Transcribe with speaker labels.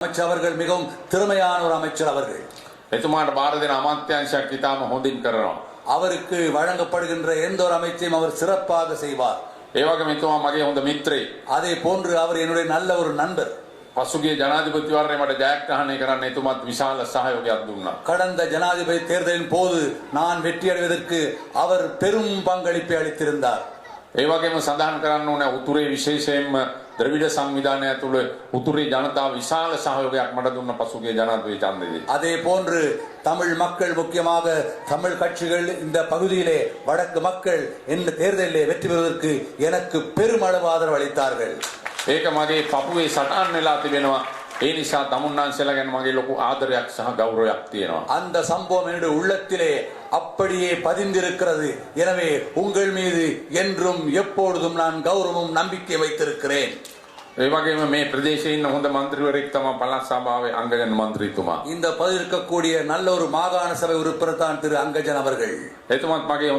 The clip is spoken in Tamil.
Speaker 1: அமைச்சர் அவர்கள் மிகவும் திறமையான ஒரு அமைச்சர் அவர்கள்
Speaker 2: එතුමාට බාර දෙන අමාත්‍යංශයක් ඉතාම හොඳින් කරනවා.
Speaker 1: அவருக்கு வழங்கப்படுகின்ற எந்த ஒரு அமைச்சையும் அவர் சிறப்பாக செய்வார்
Speaker 2: ඒ වගේම එතුමා මගේ හොඳ මිත්‍රේ.
Speaker 1: அதே போன்று அவர் என்னுடைய நல்ல ஒரு நண்பர்
Speaker 2: පසුගිය ජනාධිපතිවරණය මට ජයග්‍රහණය කරන්න එතුමත් විශාල සහයෝගයක් දුන්නා.
Speaker 1: கடந்த ஜனாதிபதி தேர்தலின் போது நான் வெற்றியடைவதற்கு அவர் பெரும் பங்களிப்பை அளித்திருந்தார்
Speaker 2: ඒ වගේම සඳහන් කරන්න ඕන උතුරේ විශේෂයෙන්ම ද්‍රවිඩ සංවිධානය ඇතුළ උතුරේ ජනතාව විශාල සහයෝගයක් මට දුන්න පසුගිය ජනාධිපති ඡන්දයේදී.
Speaker 1: அதே போன்று தமிழ் மக்கள் முக்கியமாக தமிழ் கட்சிகள் இந்த பகுதியிலே வடக்கு மக்கள் இந்த தேர்தலிலே வெற்றி பெறுவதற்கு எனக்கு பெருமளவு ஆதரவு அளித்தார்கள்
Speaker 2: ඒක මගේ පපුවේ සටහන් වෙලා තිබෙනවා. ඒ නිසා තමුන්නාන්සේලා ගැන මගේ ලොකු ආදරයක් සහ ගෞරවයක් තියෙනවා.
Speaker 1: அந்த சம்பவம் என்னுடைய உள்ளத்திலே அப்படியே பதிந்திருக்கிறது எனவே உங்கள் மீது என்றும் எப்பொழுதும் நான் கௌரவம் நம்பிக்கை வைத்திருக்கிறேன்
Speaker 2: ඒ වගේම මේ ප්‍රදේශයේ ඉන්න හොඳ මන්ත්‍රීවරයෙක් තමයි පළාත් සභාවේ අංගගන මන්ත්‍රීතුමා.
Speaker 1: இந்த பகுதியில் இருக்கக்கூடிய நல்ல ஒரு மாகாண சபை உறுப்பினர் தான் திரு அங்கஜன் அவர்கள்
Speaker 2: එතුමත් මගේ